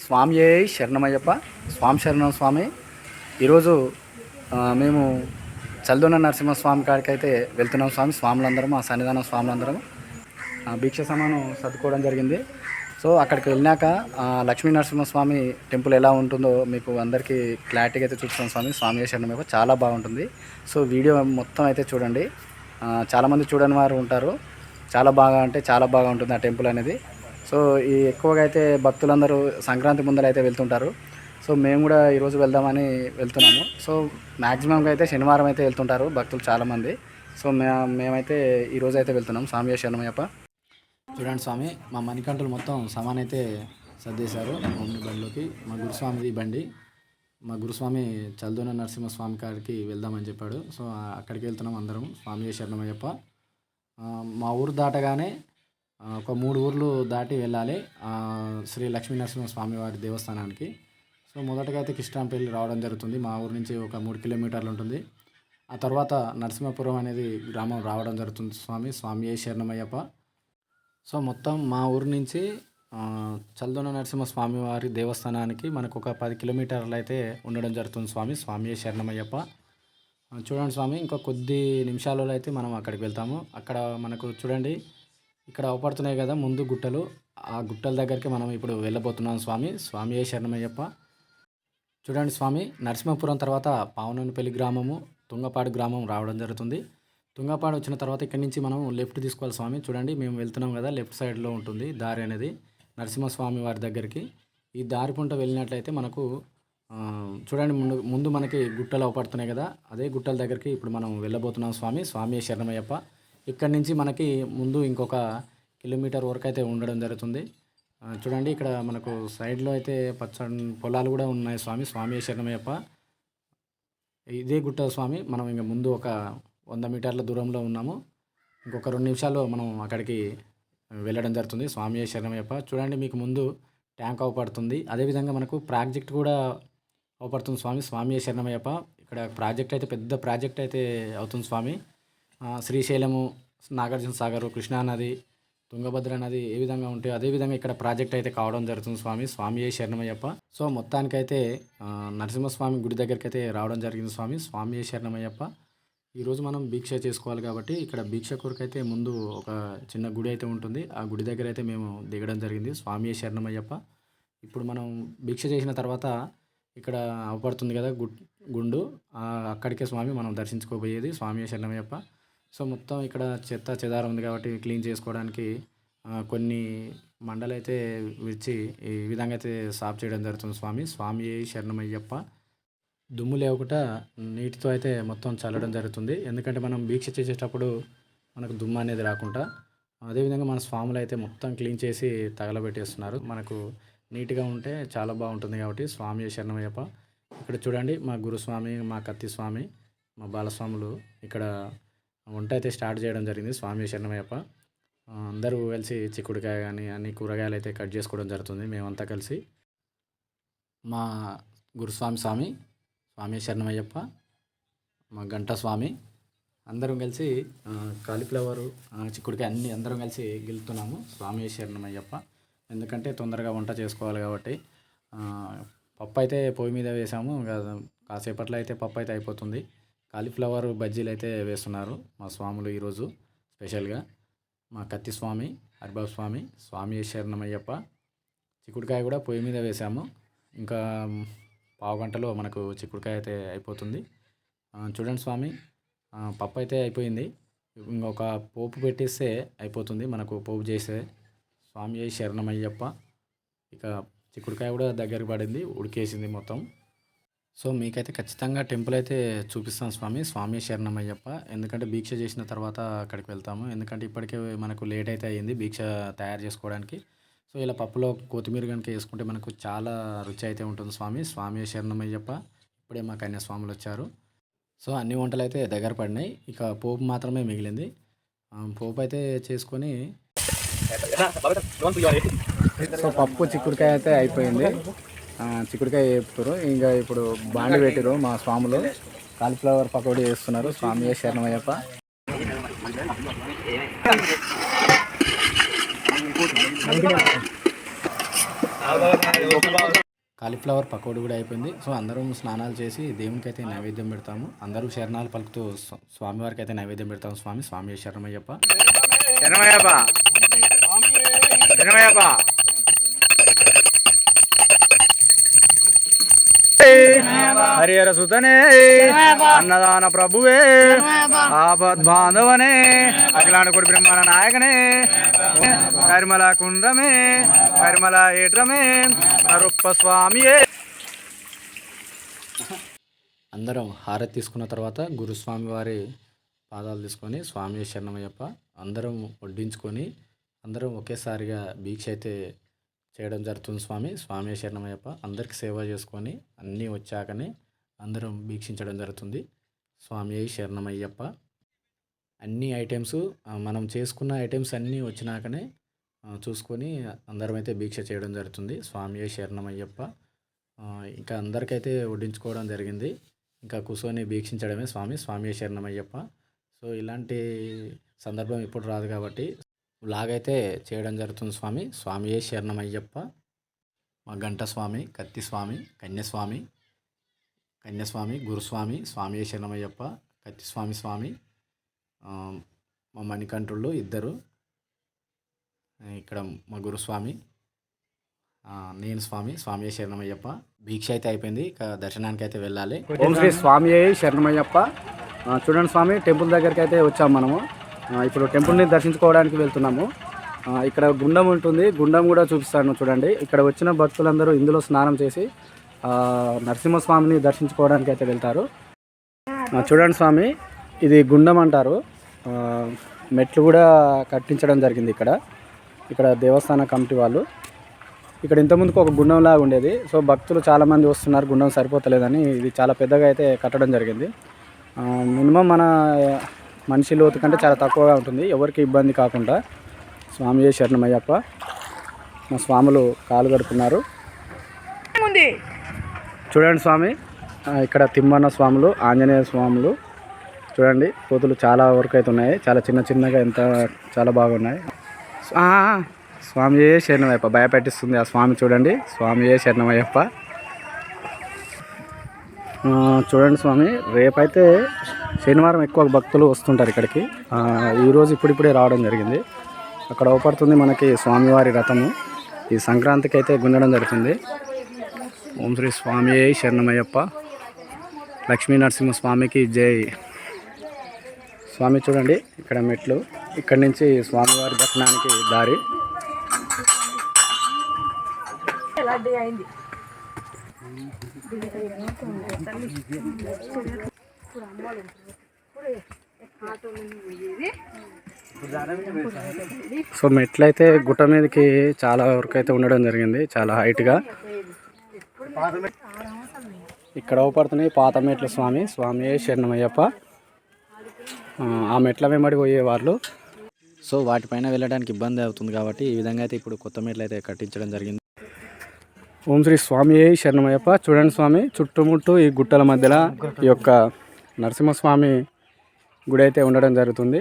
స్వామి శరణమయ్యప్ప స్వామి శరణం స్వామి. ఈరోజు మేము చల్దొన నరసింహస్వామి కాడికి అయితే వెళ్తున్నాం స్వామి స్వాములందరం ఆ సన్నిధానం స్వాములందరం భిక్ష సమానం సర్దుకోవడం జరిగింది. సో అక్కడికి వెళ్ళాక లక్ష్మీ నరసింహస్వామి టెంపుల్ ఎలా ఉంటుందో మీకు అందరికీ క్లారిటీగా అయితే చూపిస్తాం స్వామి. స్వామి ఏ శరణమయ్యప్ప చాలా బాగుంటుంది. సో వీడియో మొత్తం అయితే చూడండి. చాలామంది చూడని వారు ఉంటారు. చాలా బాగా అంటే చాలా బాగా ఉంటుంది ఆ టెంపుల్ అనేది. సో ఈ ఎక్కువగా అయితే భక్తులందరూ సంక్రాంతి ముందర అయితే వెళ్తుంటారు. సో మేము కూడా ఈరోజు వెళ్దామని వెళ్తున్నాము. సో మ్యాక్సిమంగా అయితే శనివారం అయితే వెళ్తుంటారు భక్తులు చాలామంది. సో మే మేమైతే ఈరోజు అయితే వెళ్తున్నాం. స్వామి శరణమయ్యప్ప. చూడండి స్వామి మా మణికంఠులు మొత్తం సమాన్ అయితే సర్దేశారు. మమ్మీ బండిలోకి మా గురుస్వామిది బండి. మా గురుస్వామి చల్దోన నరసింహస్వామి గారికి వెళ్దామని చెప్పాడు. సో అక్కడికి వెళ్తున్నాం అందరం. స్వామి శరణమయ్యప్ప. మా ఊరు దాటగానే ఒక మూడు ఊర్లు దాటి వెళ్ళాలి శ్రీ లక్ష్మీ నరసింహ స్వామివారి దేవస్థానానికి. సో మొదటగా అయితే కిష్టాంపల్లి రావడం జరుగుతుంది. మా ఊరు నుంచి ఒక మూడు కిలోమీటర్లు ఉంటుంది. ఆ తర్వాత నరసింహపురం అనేది గ్రామం రావడం జరుగుతుంది స్వామి స్వామి ఏ శరణమయ్యప్ప. సో మొత్తం మా ఊరు నుంచి చల్దొన నరసింహ స్వామి వారి దేవస్థానానికి మనకు ఒక పది కిలోమీటర్లు అయితే ఉండడం జరుగుతుంది స్వామి స్వామి ఏ శరణమయ్యప్ప చూడండి స్వామి ఇంకా కొద్ది నిమిషాలలో అయితే మనం అక్కడికి వెళ్తాము. అక్కడ మనకు చూడండి ఇక్కడ అవపడుతున్నాయి కదా ముందు గుట్టలు. ఆ గుట్టల దగ్గరికి మనం ఇప్పుడు వెళ్ళబోతున్నాం స్వామి. స్వామి ఏ శరణమయ్యప్ప? చూడండి స్వామి నరసింహపురం తర్వాత పావనపల్లి గ్రామము తుంగపాడు గ్రామం రావడం జరుగుతుంది. తుంగపాడు వచ్చిన తర్వాత ఇక్కడి నుంచి మనం లెఫ్ట్ తీసుకోవాలి స్వామి. చూడండి మేము వెళ్తున్నాం కదా లెఫ్ట్ సైడ్లో ఉంటుంది దారి అనేది నరసింహస్వామి వారి దగ్గరికి. ఈ దారి పుంట వెళ్ళినట్లయితే మనకు చూడండి ముందు ముందు మనకి గుట్టలు అవపడుతున్నాయి కదా అదే గుట్టల దగ్గరికి ఇప్పుడు మనం వెళ్ళబోతున్నాం స్వామి. స్వామి శరణమయ్యప్ప? ఇక్కడ నుంచి మనకి ముందు ఇంకొక కిలోమీటర్ వరకు అయితే ఉండడం జరుగుతుంది. చూడండి ఇక్కడ మనకు సైడ్లో అయితే పచ్చని పొలాలు కూడా ఉన్నాయి స్వామి. స్వామి శరణమయ్యప్ప. ఇదే గుట్ట స్వామి. మనం ఇంకా ముందు ఒక వంద మీటర్ల దూరంలో ఉన్నాము. ఇంకొక రెండు నిమిషాల్లో మనం అక్కడికి వెళ్ళడం జరుగుతుంది. స్వామి శరణమయ్యప్ప. చూడండి మీకు ముందు ట్యాంక్ అవపడుతుంది. అదేవిధంగా మనకు ప్రాజెక్ట్ కూడా అవపడుతుంది స్వామి. స్వామి శరణమయ్యప్ప. ఇక్కడ ప్రాజెక్ట్ అయితే పెద్ద ప్రాజెక్ట్ అయితే అవుతుంది స్వామి. శ్రీశైలము నాగార్జున సాగర్ కృష్ణా నది తుంగభద్ర నది ఏ విధంగా ఉంటాయో అదే విధంగా ఇక్కడ ప్రాజెక్ట్ అయితే కావడం జరుగుతుంది స్వామి స్వామి ఏ శరణమయ్యప్ప. సో మొత్తానికైతే నరసింహస్వామి గుడి దగ్గరికి అయితే రావడం జరిగింది స్వామి స్వామి ఏ శరణమయ్యప్ప. ఈరోజు మనం భీక్ష చేసుకోవాలి కాబట్టి ఇక్కడ భీక్ష కొరకైతే అయితే ముందు ఒక చిన్న గుడి అయితే ఉంటుంది. ఆ గుడి దగ్గర అయితే మేము దిగడం జరిగింది. స్వామి ఏ శరణమయ్యప్ప. ఇప్పుడు మనం భిక్ష చేసిన తర్వాత ఇక్కడ అవపడుతుంది కదా గుండు. అక్కడికే స్వామి మనం దర్శించుకోబోయేది స్వామి శరణమయ్యప్ప. సో మొత్తం ఇక్కడ చెత్త చెదారం ఉంది కాబట్టి క్లీన్ చేసుకోవడానికి కొన్ని మండలు అయితే విడిచి ఈ విధంగా అయితే సాఫ్ చేయడం జరుగుతుంది స్వామి. స్వామి శరణమయ్యప్ప దుమ్ము లేకుండా నీటితో అయితే మొత్తం చల్లడం జరుగుతుంది. ఎందుకంటే మనం వీక్ష చేసేటప్పుడు మనకు దుమ్ము అనేది రాకుండా అదేవిధంగా మన స్వాములు అయితే మొత్తం క్లీన్ చేసి తగలబెట్టేస్తున్నారు. మనకు నీట్గా ఉంటే చాలా బాగుంటుంది కాబట్టి స్వామి శరణమయ్యప్ప. ఇక్కడ చూడండి మా గురుస్వామి మా కత్తి స్వామి మా బాలస్వాములు ఇక్కడ వంట అయితే స్టార్ట్ చేయడం జరిగింది. స్వామి శరణమయ్యప్ప. అందరూ కలిసి చిక్కుడుకాయ కానీ అన్ని కూరగాయలు అయితే కట్ చేసుకోవడం జరుగుతుంది. మేమంతా కలిసి మా గురుస్వామి స్వామి స్వామి శరణమయ్యప్ప మా గంట స్వామి అందరం కలిసి కాలీఫ్లవరు చిక్కుడుకాయ అన్ని అందరం కలిసి గెలుతున్నాము స్వామి శరణమయ్యప్ప. ఎందుకంటే తొందరగా వంట చేసుకోవాలి కాబట్టి పప్పు అయితే పొయ్యి మీద వేసాము. కాసేపట్లో అయితే పప్పు అయితే అయిపోతుంది. కాలీఫ్లవర్ బజ్జీలు అయితే వేస్తున్నారు మా స్వాములు ఈరోజు స్పెషల్గా. మా కత్తి స్వామి హరిబాబు స్వామి స్వామి శరణమయ్యప్ప చిక్కుడుకాయ కూడా పొయ్యి మీద వేసాము. ఇంకా పావు గంటలో మనకు చిక్కుడుకాయ అయితే అయిపోతుంది. చూడండి స్వామి పప్పు అయితే అయిపోయింది. ఇంకొక పోపు పెట్టేస్తే అయిపోతుంది మనకు పోపు చేసే స్వామి శరణమయ్యప్ప. ఇక చిక్కుడుకాయ కూడా దగ్గర పడింది ఉడికేసింది మొత్తం. సో మీకైతే ఖచ్చితంగా టెంపుల్ అయితే చూపిస్తాను స్వామి. స్వామి శరణమయ్యప్ప ఎందుకంటే దీక్ష చేసిన తర్వాత అక్కడికి వెళ్తాము. ఎందుకంటే ఇప్పటికే మనకు లేట్ అయితే అయ్యింది దీక్ష తయారు చేసుకోవడానికి. సో ఇలా పప్పులో కొత్తిమీర కనుక వేసుకుంటే మనకు చాలా రుచి అయితే ఉంటుంది స్వామి. స్వామి శరణమయ్యప్ప ఇప్పుడే మా కన్యాస్వాములు వచ్చారు. సో అన్ని వంటలు అయితే దగ్గర పడినాయి. ఇక పోపు మాత్రమే మిగిలింది. పోపు అయితే చేసుకొని సో పప్పు చిక్కుడుకాయ అయితే అయిపోయింది. చిక్కుడుకాయ వేపుతారు. ఇంకా ఇప్పుడు బాండి పెట్టారు మా స్వాములు. కాలీఫ్లవర్ పకోడీ వేస్తున్నారు స్వామి శరణమయ్యప్ప. కాలీఫ్లవర్ పకోడీ కూడా అయిపోయింది. సో అందరం స్నానాలు చేసి దేవునికి అయితే నైవేద్యం పెడతాము. అందరూ శరణాలు పలుకుతూ స్వ- స్వామివారికి అయితే నైవేద్యం పెడతాము. స్వామి స్వామి శరణమయ్యప్ప. శరణమయ్యప్ప. శరణమయ్యప్ప. హరిహర సుతనే అన్నదాన ప్రభువే. ఆపద్ బాంధవనే అఖిలాండ కొడి బ్రహ్మాండ నాయకనే కరిమల కుండ్రమే కరిమల ఏట్రమే అరుప్ప స్వామియే అందరం హారతి తీసుకున్న తర్వాత గురుస్వామి వారి పాదాలు తీసుకొని స్వామి శరణమయ్యప్ప అందరం వడ్డించుకొని అందరం ఒకేసారిగా భీక్ష అయితే చేయడం జరుగుతుంది స్వామి. స్వామి శరణమయ్యప్ప అందరికి సేవ చేసుకొని అన్నీ వచ్చాకనే అందరం వీక్షించడం జరుగుతుంది. స్వామి శరణమయ్యప్ప. అన్ని ఐటమ్స్ మనం చేసుకున్న ఐటమ్స్ అన్నీ వచ్చినాకనే చూసుకొని అందరం అయితే భీక్ష చేయడం జరుగుతుంది. స్వామి శరణమయ్యప్ప. ఇంకా అందరికైతే వడ్డించుకోవడం జరిగింది. ఇంకా కూర్చొని భీక్షించడమే స్వామి. స్వామి శరణమయ్యప్ప. సో ఇలాంటి సందర్భం ఇప్పుడు రాదు కాబట్టి లాగైతే చేయడం జరుగుతుంది స్వామి. స్వామియే శరణమయ్యప్ప. మా గంట స్వామి కత్తి స్వామి కన్యస్వామి కన్యస్వామి గురుస్వామి స్వామియే శరణమయ్యప్ప కత్తి స్వామి స్వామి మా మణికంఠుళ్ళు ఇద్దరు ఇక్కడ మా గురుస్వామి నేను స్వామి స్వామి శరణమయ్యప్ప. భీక్ష అయితే అయిపోయింది ఇక దర్శనానికి అయితే వెళ్ళాలి. ఓం శ్రీ స్వామి శరణమయ్యప్ప. చూడండి స్వామి టెంపుల్ దగ్గరికి అయితే వచ్చాము మనము. ఇప్పుడు టెంపుల్ని దర్శించుకోవడానికి వెళ్తున్నాము. ఇక్కడ గుండం ఉంటుంది. గుండం కూడా చూపిస్తాను చూడండి. ఇక్కడ వచ్చిన భక్తులందరూ ఇందులో స్నానం చేసి నరసింహస్వామిని దర్శించుకోవడానికి అయితే వెళ్తారు. చూడండి స్వామి ఇది గుండం అంటారు. మెట్లు కూడా కట్టించడం జరిగింది ఇక్కడ. ఇక్కడ దేవస్థాన కమిటీ వాళ్ళు. ఇక్కడ ఇంతకుముందుకు ఒక గుండం లాగా ఉండేది. సో భక్తులు చాలామంది వస్తున్నారు. గుండం సరిపోతలేదని ఇది చాలా పెద్దగా అయితే కట్టడం జరిగింది. మినిమం మన మనిషి లోతు కంటే చాలా తక్కువగా ఉంటుంది. ఎవరికి ఇబ్బంది కాకుండా స్వామి శరణమయ్యప్ప మా స్వాములు కాలు గడుపుతున్నారు చూడండి స్వామి ఇక్కడ తిమ్మన్న స్వాములు ఆంజనేయ స్వాములు. చూడండి కోతులు చాలా వరకు అయితే ఉన్నాయి. చాలా చిన్న చిన్నగా ఎంత చాలా బాగున్నాయి. స్వామియే శరణమయ్యప్ప భయపెట్టిస్తుంది ఆ స్వామి చూడండి. స్వామియే శరణమయ్యప్ప. చూడండి స్వామి రేపైతే శనివారం ఎక్కువ భక్తులు వస్తుంటారు ఇక్కడికి. ఈరోజు ఇప్పుడిప్పుడే రావడం జరిగింది. అక్కడ అవపడుతుంది మనకి స్వామివారి రథము. ఈ సంక్రాంతికి అయితే గుంజడం జరుగుతుంది. ఓం శ్రీ స్వామి శరణమయ్యప్ప. లక్ష్మీ నరసింహస్వామికి జై. స్వామి చూడండి ఇక్కడ మెట్లు. ఇక్కడ నుంచి స్వామివారి దర్శనానికి దారి. సో మెట్లు అయితే గుట్ట మీదకి చాలా వరకు అయితే ఉండడం జరిగింది చాలా హైట్గా ఇక్కడ అవపడుతున్నాయి పాత మెట్ల స్వామి స్వామి శరణమయ్యప్ప. ఆ, ఆ మెట్ల వెంబడి పోయేవాళ్ళు సో వాటిపైన వెళ్ళడానికి ఇబ్బంది అవుతుంది కాబట్టి ఈ విధంగా అయితే ఇప్పుడు కొత్త మెట్లు అయితే కట్టించడం జరిగింది. ఓం శ్రీ స్వామి శరణమయ్యప్ప. చూడండి స్వామి చుట్టుముట్టు ఈ గుట్టల మధ్యలో ఈ యొక్క నరసింహస్వామి గుడి అయితే ఉండడం జరుగుతుంది.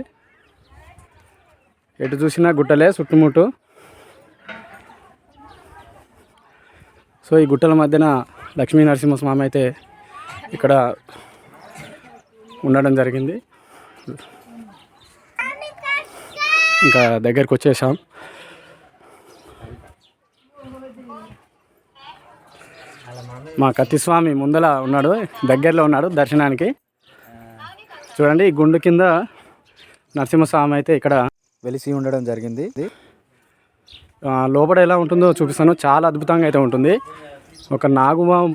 ఎటు చూసినా గుట్టలే చుట్టుముట్టు. సో ఈ గుట్టల మధ్యన లక్ష్మీ నరసింహస్వామి అయితే ఇక్కడ ఉండడం జరిగింది. ఇంకా దగ్గరికి వచ్చేసాం. మా కత్తిస్వామి ముందల ఉన్నాడు దగ్గరలో ఉన్నాడు దర్శనానికి. చూడండి ఈ గుండు కింద నరసింహస్వామి అయితే ఇక్కడ వెలిసి ఉండడం జరిగింది. లోపల ఎలా ఉంటుందో చూపిస్తాను. చాలా అద్భుతంగా అయితే ఉంటుంది. ఒక నాగుమ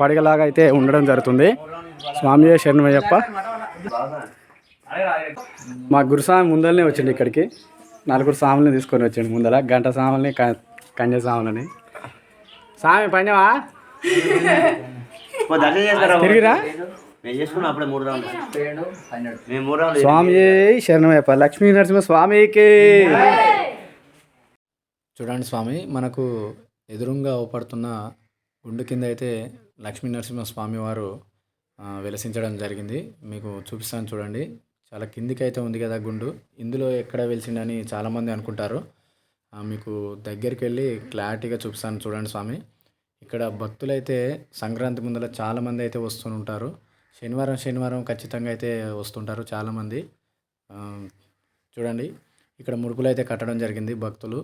పడగలాగా అయితే ఉండడం జరుగుతుంది. స్వామి శరణమయ్యప్ప. మా గురుస్వామి ముందరనే వచ్చిండు ఇక్కడికి. నలుగురు సాములని తీసుకొని వచ్చిండు ముందర. గంట సాములని క- కన్య సాములని స్వామి పంజవా చేస్తారా? తిరిగిరా? మేము చేసుకున్నాం అప్పుడే మూడు రౌండ్లు. మేము మూడు రౌండ్లు స్వామి శరణమయ్యప్ప లక్ష్మీ నరసింహ స్వామికి. చూడండి స్వామి మనకు ఎదురుగా అవపడుతున్న గుండు కింద అయితే లక్ష్మీ నరసింహ స్వామి వారు వెలసించడం జరిగింది. మీకు చూపిస్తాను చూడండి. చాలా కిందికి అయితే ఉంది కదా గుండు. ఇందులో ఎక్కడ వెలిసిండని చాలామంది అనుకుంటారు. మీకు దగ్గరికి వెళ్ళి క్లారిటీగా చూపిస్తాను చూడండి స్వామి. ఇక్కడ భక్తులైతే సంక్రాంతి ముందర చాలామంది అయితే వస్తుంటారు శనివారం శనివారం ఖచ్చితంగా అయితే వస్తుంటారు చాలామంది. చూడండి ఇక్కడ ముడుపులు అయితే కట్టడం జరిగింది భక్తులు.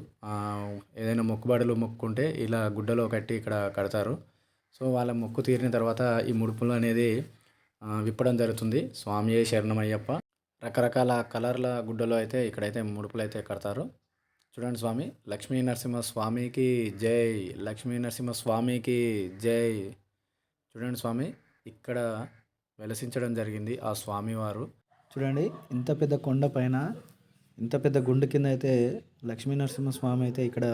ఏదైనా మొక్కుబడులు మొక్కుకుంటే ఇలా గుడ్డలో కట్టి ఇక్కడ కడతారు. సో వాళ్ళ మొక్కు తీరిన తర్వాత ఈ ముడుపులు అనేది విప్పడం జరుగుతుంది. స్వామియే శరణమయ్యప్ప. రకరకాల కలర్ల గుడ్డలో అయితే ఇక్కడైతే ముడుపులు అయితే కడతారు. చూడండి స్వామి లక్ష్మీ నరసింహ స్వామికి జై లక్ష్మీ నరసింహ స్వామికి జై. చూడండి స్వామి ఇక్కడ వెలసించడం జరిగింది ఆ స్వామివారు. చూడండి ఇంత పెద్ద కొండ పైన ఇంత పెద్ద గుండు కింద అయితే లక్ష్మీ నరసింహస్వామి అయితే ఇక్కడ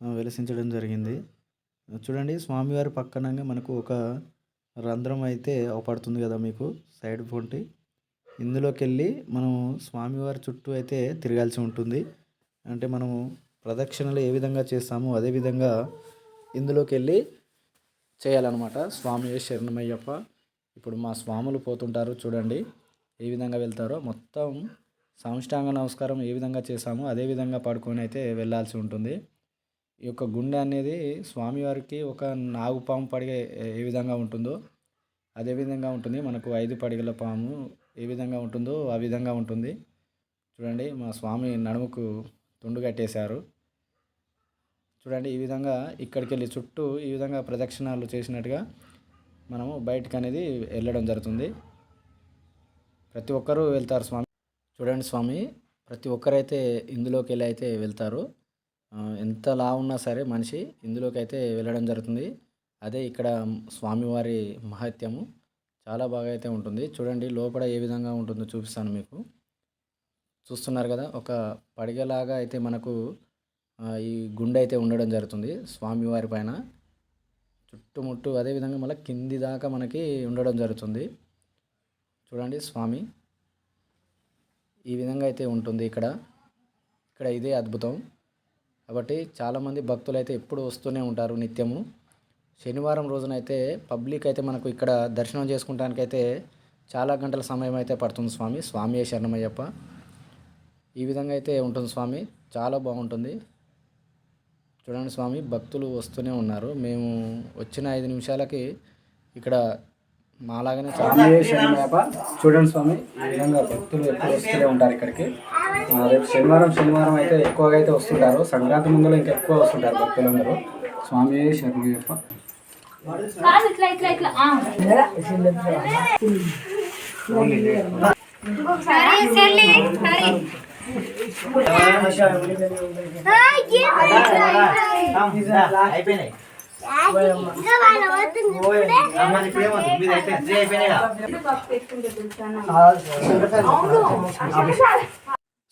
వెలసించడం జరిగింది. చూడండి స్వామివారి పక్కనంగా మనకు ఒక రంధ్రం అయితే అవపడుతుంది కదా మీకు సైడ్ పొంటి. ఇందులోకి వెళ్ళి మనం స్వామివారి చుట్టూ అయితే తిరగాల్సి ఉంటుంది. అంటే మనము ప్రదక్షిణలు ఏ విధంగా చేస్తామో అదే విధంగా ఇందులోకి వెళ్ళి చేయాలన్నమాట స్వామి శరణమయ్యప్ప. ఇప్పుడు మా స్వాములు పోతుంటారు చూడండి ఏ విధంగా వెళ్తారో. మొత్తం సాంష్టాంగ నమస్కారం ఏ విధంగా చేశామో అదే విధంగా పడుకొని అయితే వెళ్ళాల్సి ఉంటుంది. ఈ యొక్క గుండె అనేది స్వామివారికి ఒక నాగు పాము పడిగే ఏ విధంగా ఉంటుందో అదే విధంగా ఉంటుంది. మనకు ఐదు పడిగల పాము ఏ విధంగా ఉంటుందో ఆ విధంగా ఉంటుంది. చూడండి మా స్వామి నడుముకు తుండు కట్టేశారు. చూడండి ఈ విధంగా ఇక్కడికి వెళ్ళి చుట్టూ ఈ విధంగా ప్రదక్షిణాలు చేసినట్టుగా మనము బయటకు అనేది వెళ్ళడం జరుగుతుంది. ప్రతి ఒక్కరూ వెళ్తారు స్వామి. చూడండి స్వామి ప్రతి ఒక్కరైతే ఇందులోకి వెళ్ళి అయితే వెళ్తారు. ఎంత లా ఉన్నా సరే మనిషి ఇందులోకి అయితే వెళ్ళడం జరుగుతుంది. అదే ఇక్కడ స్వామివారి మహత్యము చాలా బాగా అయితే ఉంటుంది. చూడండి లోపల ఏ విధంగా ఉంటుందో చూపిస్తాను మీకు. చూస్తున్నారు కదా ఒక పడిగలాగా అయితే మనకు ఈ గుండె అయితే ఉండడం జరుగుతుంది స్వామివారి పైన. చుట్టుముట్టు అదేవిధంగా మళ్ళీ కింది దాకా మనకి ఉండడం జరుగుతుంది. చూడండి స్వామి. ఈ విధంగా అయితే ఉంటుంది ఇక్కడ. ఇక్కడ ఇదే అద్భుతం. కాబట్టి చాలామంది భక్తులు అయితే ఎప్పుడు వస్తూనే ఉంటారు నిత్యము. శనివారం రోజునైతే పబ్లిక్ అయితే మనకు ఇక్కడ దర్శనం చేసుకుంటానికైతే చాలా గంటల సమయం అయితే పడుతుంది స్వామి. స్వామి శరణమయ్యప్ప. ఈ విధంగా అయితే ఉంటుంది స్వామి. చాలా బాగుంటుంది. చూడండి స్వామి భక్తులు వస్తూనే ఉన్నారు. మేము వచ్చిన ఐదు నిమిషాలకి ఇక్కడ మాలాగానే చాలా చూడండి స్వామి ఈ విధంగా భక్తులు ఎప్పుడు వస్తూనే ఉంటారు ఇక్కడికి. ఆ, రేపు శనివారం శనివారం అయితే ఎక్కువగా అయితే వస్తుంటారు. సంక్రాంతి ముందులో ఇంకా ఎక్కువ వస్తుంటారు భక్తులందరూ. స్వామి శరణయ్యప్ప కాదు అయిపోయినాయి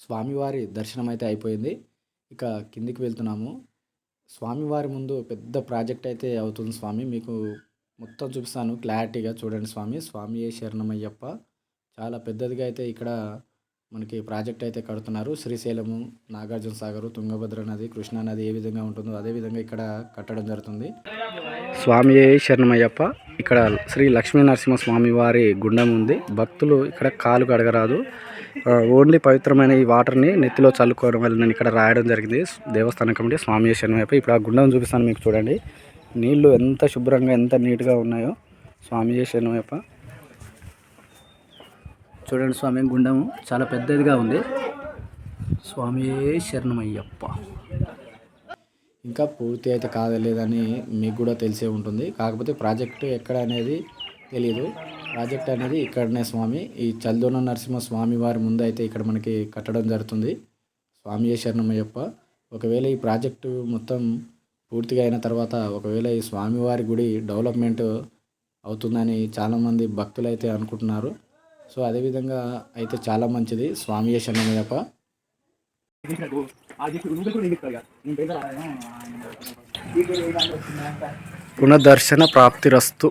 స్వామివారి దర్శనం అయితే అయిపోయింది. ఇక కిందికి వెళ్తున్నాము. స్వామివారి ముందు పెద్ద ప్రాజెక్ట్ అయితే అవుతుంది స్వామి. మీకు మొత్తం చూపిస్తాను. క్లారిటీగా చూడండి స్వామి. స్వామి ఏ శరణమయ్యప్ప. చాలా పెద్దదిగా అయితే ఇక్కడ మనకి ప్రాజెక్ట్ అయితే కడుతున్నారు. శ్రీశైలము నాగార్జున సాగరు తుంగభద్ర నది కృష్ణా నది ఏ విధంగా ఉంటుందో అదే విధంగా ఇక్కడ కట్టడం జరుగుతుంది. స్వామి శరణమయ్యప్ప. ఇక్కడ శ్రీ లక్ష్మీ నరసింహ స్వామి వారి గుండం ఉంది. భక్తులు ఇక్కడ కాలు కడగరాదు. ఓన్లీ పవిత్రమైన ఈ వాటర్ని నెత్తిలో చల్లుకోవడం వల్ల నేను ఇక్కడ రాయడం జరిగింది. దేవస్థానం కమిటీ స్వామి శరణమయ్యప్ప. ఇప్పుడు ఆ గుండం చూపిస్తాను మీకు చూడండి. నీళ్ళు ఎంత శుభ్రంగా ఎంత నీట్గా ఉన్నాయో. స్వామి శరణమయ్యప్ప. చూడండి స్వామి గుండము చాలా పెద్దదిగా ఉంది. స్వామి శరణమయ్యప్ప. ఇంకా పూర్తి అయితే కాదలేదని మీకు కూడా తెలిసే ఉంటుంది. కాకపోతే ప్రాజెక్టు ఎక్కడ అనేది తెలియదు ప్రాజెక్ట్ అనేది ఇక్కడనే స్వామి. ఈ చల్దోన నరసింహ స్వామి వారి ముందు అయితే ఇక్కడ మనకి కట్టడం జరుగుతుంది. స్వామి శరణమయ్యప్ప. ఒకవేళ ఈ ప్రాజెక్టు మొత్తం పూర్తిగా అయిన తర్వాత ఒకవేళ ఈ స్వామివారి గుడి డెవలప్మెంట్ అవుతుందని చాలామంది భక్తులు అయితే అనుకుంటున్నారు. సో అదేవిధంగా అయితే చాలా మంచిది. స్వామి శరణమయ్యప్ప పునర్దర్శన ప్రాప్తిరస్తు.